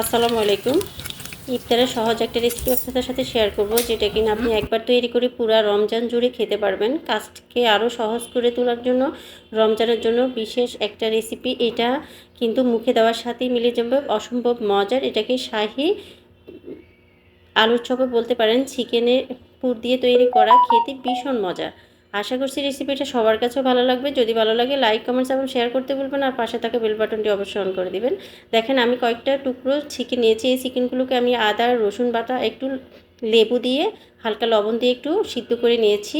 আসসালামু আলাইকুম। ইফতারের সহজ একটা রেসিপি আপনাদের সাথে শেয়ার করব যেটা কিনা আপনি একবার তৈরি করে পুরা রমজান জুড়ে খেতে পারবেন। কাজকে আরও সহজ করে তোলার জন্য রমজানের জন্য বিশেষ একটা রেসিপি এটা কিন্তু মুখে দেওয়ার সাথেই মিলে যাবে। অসম্ভব মজার এটাকে শাহি আলুর চপে বলতে পারেন চিকেনের পুর দিয়ে তৈরি করা খেতে ভীষণ মজা আশা করছি রেসিপিটা সবার কাছেও ভালো লাগবে। যদি ভালো লাগে লাইক কমেন্টস এবং শেয়ার করতে বলবেন আর পাশে থাকা বেল বাটনটি অবশ্যই অন করে দেবেন। দেখেন, আমি কয়েকটা টুকরো চিকেন নিয়েছি। এই চিকেনগুলোকে আমি আদা, রসুন বাটা, একটু লেবু দিয়ে হালকা লবণ দিয়ে একটু সিদ্ধ করে নিয়েছি।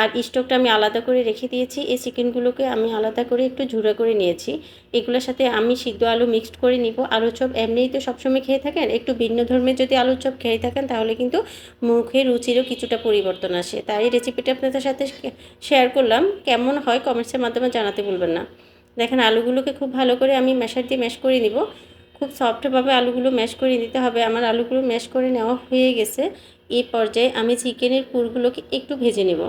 আর স্টকটা আমি আলাদা করে রেখে দিয়েছি। এই চিকেনগুলোকে আমি আলাদা করে একটু ঝুড়া করে নিয়েছি। এগুলোর সাথে আমি সিদ্ধ আলু মিক্সড করে নিব। আলু চপ এমনিই তো সবসময় খেয়ে থাকেন। একটু ভিন্ন ধর্মের যদি আলুর চপ খেয়ে থাকেন, তাহলে কিন্তু মুখে রুচিরও কিছুটা পরিবর্তন আসে। তাই রেসিপিটা আপনাদের সাথে শেয়ার করলাম। কেমন হয় কমেন্টসের মাধ্যমে জানাতে ভুলবেন না। দেখেন, আলুগুলোকে খুব ভালো করে আমি ম্যাশার দিয়ে ম্যাশ করে নিব। খুব সফটভাবে আলুগুলো ম্যাশ করে নিতে হবে। আমার আলুগুলো ম্যাশ করে নেওয়া হয়ে গেছে। এই পর্যায়ে আমি চিকেনের পুরগুলোকে একটু ভেজে নেব।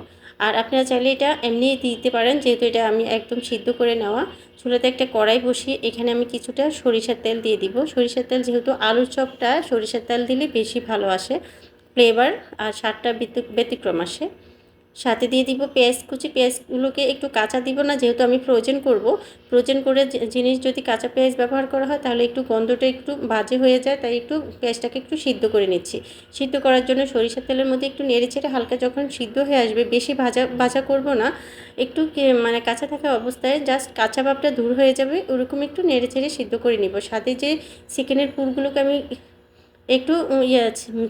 আর আপনারা চাইলে এটা এমনি দিতে পারেন, যেহেতু এটা আমি একদম সিদ্ধ করে নেওয়া। চুলাতে একটা কড়াই বসিয়ে এখানে আমি কিছুটা সরিষার তেল দিয়ে দিব। সরিষার তেল যেহেতু আলুর চপটা, সরিষার তেল দিলে বেশি ভালো আসে। ফ্লেভার আর স্বাদটা ব্যতিক্রম আসে। সাথে দিয়ে দিব পেঁয়াজ কুচি। পেঁয়াজগুলোকে একটু কাঁচা দিব না, যেহেতু আমি ফ্রোজেন করব। ফ্রোজেন করে জিনিস যদি কাঁচা পেঁয়াজ ব্যবহার করা হয়, তাহলে একটু গন্ধটা একটু বাজে হয়ে যায়, তাই একটু পেঁয়াজটাকে একটু সিদ্ধ করে নিচ্ছি। সিদ্ধ করার জন্য সরিষার তেলের মধ্যে একটু নেড়ে ছেড়ে হালকা যখন সিদ্ধ হয়ে আসবে, বেশি ভাজা ভাজা করব না। একটু মানে কাঁচা থাকা অবস্থায় জাস্ট কাঁচা ভাবটা দূর হয়ে যাবে, ওরকম একটু নেড়ে ছেড়ে সিদ্ধ করে নিব। সাথে যে চিকেনের পুরগুলোকে আমি একটু ইয়ে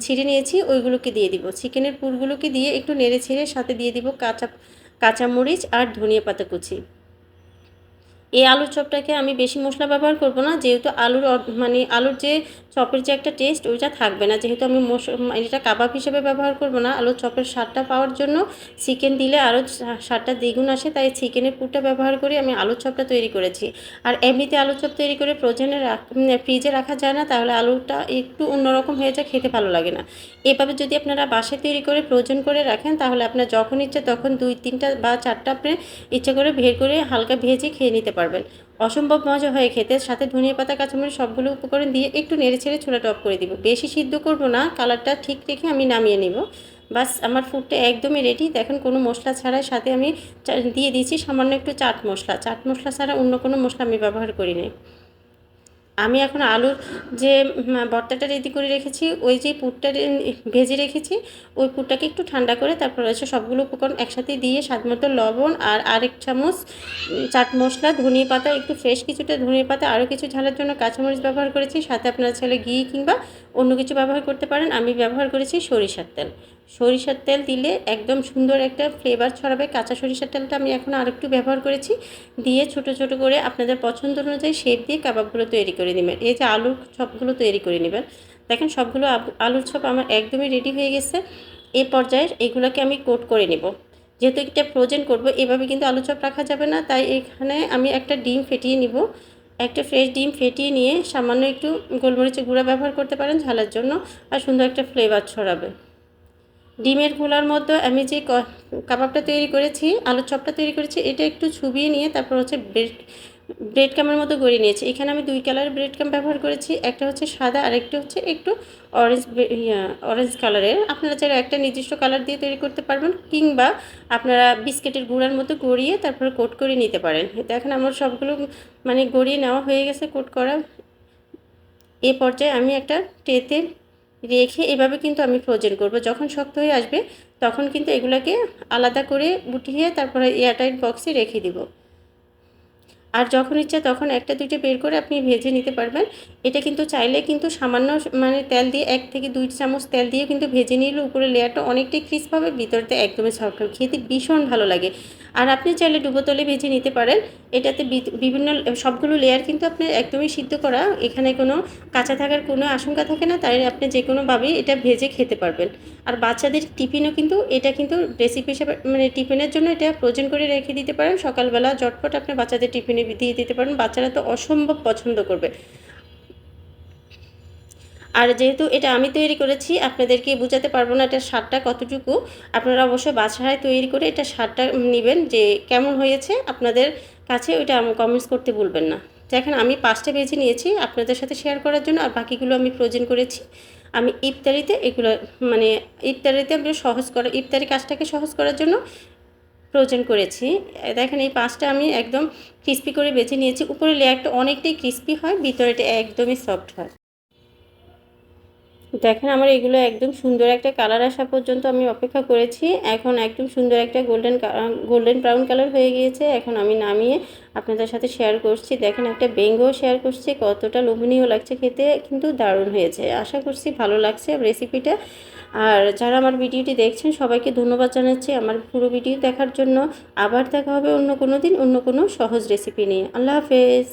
ছিঁড়ে নিয়েছি, ওইগুলোকে দিয়ে দিব। চিকেনের পুরগুলোকে দিয়ে একটু নেড়ে ছেড়ে সাথে দিয়ে দিব কাঁচা, কাঁচামরিচ আর ধনিয়া পাতা কুচি। এই আলুর চপটাকে আমি বেশি মশলা ব্যবহার করব না, যেহেতু আলুর মানে আলুর যে চপের যে একটা টেস্ট ওইটা থাকবে না। যেহেতু আমি মশ এটা কাবাব হিসেবে ব্যবহার করব না, আলুর চপের স্বাদটা পাওয়ার জন্য চিকেন দিলে আরও স্বাদটা দ্বিগুণ আসে, তাই চিকেনের পুরটা ব্যবহার করে আমি আলুর চপটা তৈরি করেছি। আর এমনিতে আলুর চপ তৈরি করে ফ্রোজেনে ফ্রিজে রাখা যায় না, তাহলে আলুটা একটু অন্যরকম হয়ে যায়, খেতে ভালো লাগে না। এভাবে যদি আপনারা বাসায় তৈরি করে ফ্রোজেন করে রাখেন, তাহলে আপনার যখন ইচ্ছে তখন দুই, তিনটা বা চারটা আপনি ইচ্ছে করে বের করে হালকা ভেজে খেয়ে নিতে পারবেন। অসম্ভব মজা হয়ে খেতে, সাথে ধনিয়া পাতা, কাঁচামরিচ সবগুলো উপকরণ দিয়ে একটু নেড়ে ছেড়ে ছোলা টপ করে দিব। বেশি সিদ্ধ করব না, কালারটা ঠিক রেখে আমি নামিয়ে নেব। বাস, আমার ফুডটা একদমই রেডি দেখেন, কোনো মশলা ছাড়াই সাথে আমি দিয়ে দিয়েছি সামান্য একটু চাট মশলা। চাট মশলা ছাড়া অন্য কোনো মশলা আমি ব্যবহার করি নি আমি এখন আলুর যে ভর্তাটা রেডি করে রেখেছি, ওই যে পুরটা ভেজে রেখেছি, ওই পুরটাকে একটু ঠান্ডা করে তারপর হচ্ছে সবগুলো উপকরণ একসাথে দিয়ে স্বাদ মতো লবণ আর আরেক চামচ চাট মশলা, ধনিয়া পাতা, একটু ফ্রেশ কিছুটা ধনিয়া পাতা, আরও কিছু ঝালের জন্য কাঁচামরিচ ব্যবহার করেছি, সাথে আপনারা ছেলে ঘি কিংবা অন্য কিছু ব্যবহার করতে পারেন, আমি ব্যবহার করেছি সরিষার তেল। সরিষার তেল দিলে একদম সুন্দর একটা ফ্লেভার ছড়াবে। কাঁচা সরিষার তেলটা আমি এখন আর একটু ব্যবহার করেছি। দিয়ে ছোট ছোট করে আপনাদের পছন্দ অনুযায়ী শেপ দিয়ে কাবাবগুলো তৈরি করে নেবেন। এই যে আলুর চপগুলো তৈরি করে নেবেন। দেখেন সবগুলো আলুর চপ আমার একদমই রেডি হয়ে গেছে। এ পর্যায়ে এগুলোকে আমি কোট করে নেব। যেহেতু এটা ফ্রোজেন করব, এভাবে কিন্তু আলু চপ রাখা যাবে না। তাই এখানে আমি একটা ডিম ফেটিয়ে নিব। একটা ফ্রেশ ডিম ফেটিয়ে নিয়ে সামান্য একটু গোলমরিচের গুঁড়া ব্যবহার করতে পারেন ঝালের জন্য আর সুন্দর একটা ফ্লেভার ছড়াবে। ডিমেরগুলার মধ্যে আমি যে কাবাবটা তৈরি করেছি, আলুর চপটা তৈরি করেছি, এটা একটু ছুবিয়ে নিয়ে তারপর হচ্ছে ব্রেড ব্রেড ক্যামের মতো গড়িয়ে নিয়েছি। এখানে আমি দুই কালার ব্রেড ক্যাম ব্যবহার করেছি। একটা হচ্ছে সাদা আর একটা হচ্ছে একটু অরেঞ্জ অরেঞ্জ কালারের আপনারা চাইলে একটা নির্দিষ্ট কালার দিয়ে তৈরি করতে পারবেন, কিংবা আপনারা বিস্কিটের গুঁড়ার মতো গড়িয়ে তারপর কোট করে নিতে পারেন। দেখেন আমার সবগুলো মানে গড়িয়ে নেওয়া হয়ে গেছে কোট করা। এ পর্যায়ে আমি একটা ট্রেতে রেখে এভাবে কিন্তু আমি ফ্রোজেন করব। যখন শক্ত হয়ে আসবে, তখন কিন্তু এগুলোকে আলাদা করে উঠিয়ে তারপরে এয়ারটাইট বক্সে রেখে দিব। আর যখন ইচ্ছা তখন একটা, দুইটা বের করে আপনি ভেজে নিতে পারবেন। এটা কিন্তু চাইলে কিন্তু সামান্য মানে তেল দিয়ে এক থেকে দুই চামচ তেল দিয়ে কিন্তু ভেজে নিলে উপরে লেয়ারটা অনেকটাই ক্রিস্প হবে ভিতরতে একদমই হবে। খেতে ভীষণ ভালো লাগে। আর আপনি চাইলে ডুবো তলে ভেজে নিতে পারেন। এটাতে বিভিন্ন সবগুলো লেয়ার কিন্তু আপনার একদমই সিদ্ধ করা, এখানে কোনো কাঁচা থাকার কোনো আশঙ্কা থাকে না, তাই আপনি যে কোনোভাবেই এটা ভেজে খেতে পারবেন। আর বাচ্চাদের টিফিনও কিন্তু, এটা কিন্তু রেসিপি হিসাবে মানে টিফিনের জন্য এটা প্রয়োজন করে রেখে দিতে পারেন। সকালবেলা জটপট আপনি বাচ্চাদের টিফিনে দিয়ে দিতে পারেন। বাচ্চারা তো অসম্ভব পছন্দ করবে। আর যেহেতু এটা আমি তৈরি করেছি, আপনাদেরকে বোঝাতে পারব না এটা স্বাদটা কতটুকু। আপনারা অবশ্যই বাসায় তৈরি করে এটা স্বাদটা নেবেন যে কেমন হয়েছে। আপনাদের কাছে ওইটা কমেন্টস করতে ভুলবেন না। দেখেন, আমি পাঁচটা ভেজে নিয়েছি আপনাদের সাথে শেয়ার করার জন্য আর বাকিগুলো আমি ফ্রোজেন করেছি। আমি ইফতারিতে এগুলো মানে ইফতারিতে আমি সহজ করা, ইফতারি কাজটাকে সহজ করার জন্য প্রয়োজন করেছি। দেখেন, এই পাঁচটা আমি একদম ক্রিস্পি করে বেছে নিয়েছি। উপরে লেয়ারটা অনেকটাই ক্রিস্পি হয় ভিতরেটা একদমই সফট হয়। দেখেন আমার এগুলো একদম সুন্দর একটা কালার আসা পর্যন্ত আমি অপেক্ষা করেছি। এখন একদম সুন্দর একটা গোল্ডেন গোল্ডেন ব্রাউন কালার হয়ে গিয়েছে। এখন আমি নামিয়ে আপনাদের সাথে শেয়ার করছি। দেখেন একটা বেঙ্গও শেয়ার করছি। কতটা লোভনীয় লাগছে খেতে, কিন্তু দারুণ হয়েছে। আশা করছি ভালো লাগছে রেসিপিটা আর যারা আমার ভিডিওটি দেখছেন, সবাইকে ধন্যবাদ জানাচ্ছি আমার পুরো ভিডিও দেখার জন্য। আবার দেখা হবে অন্য কোনো দিন, অন্য কোনো সহজ রেসিপি নিয়ে। আল্লাহ হাফেজ।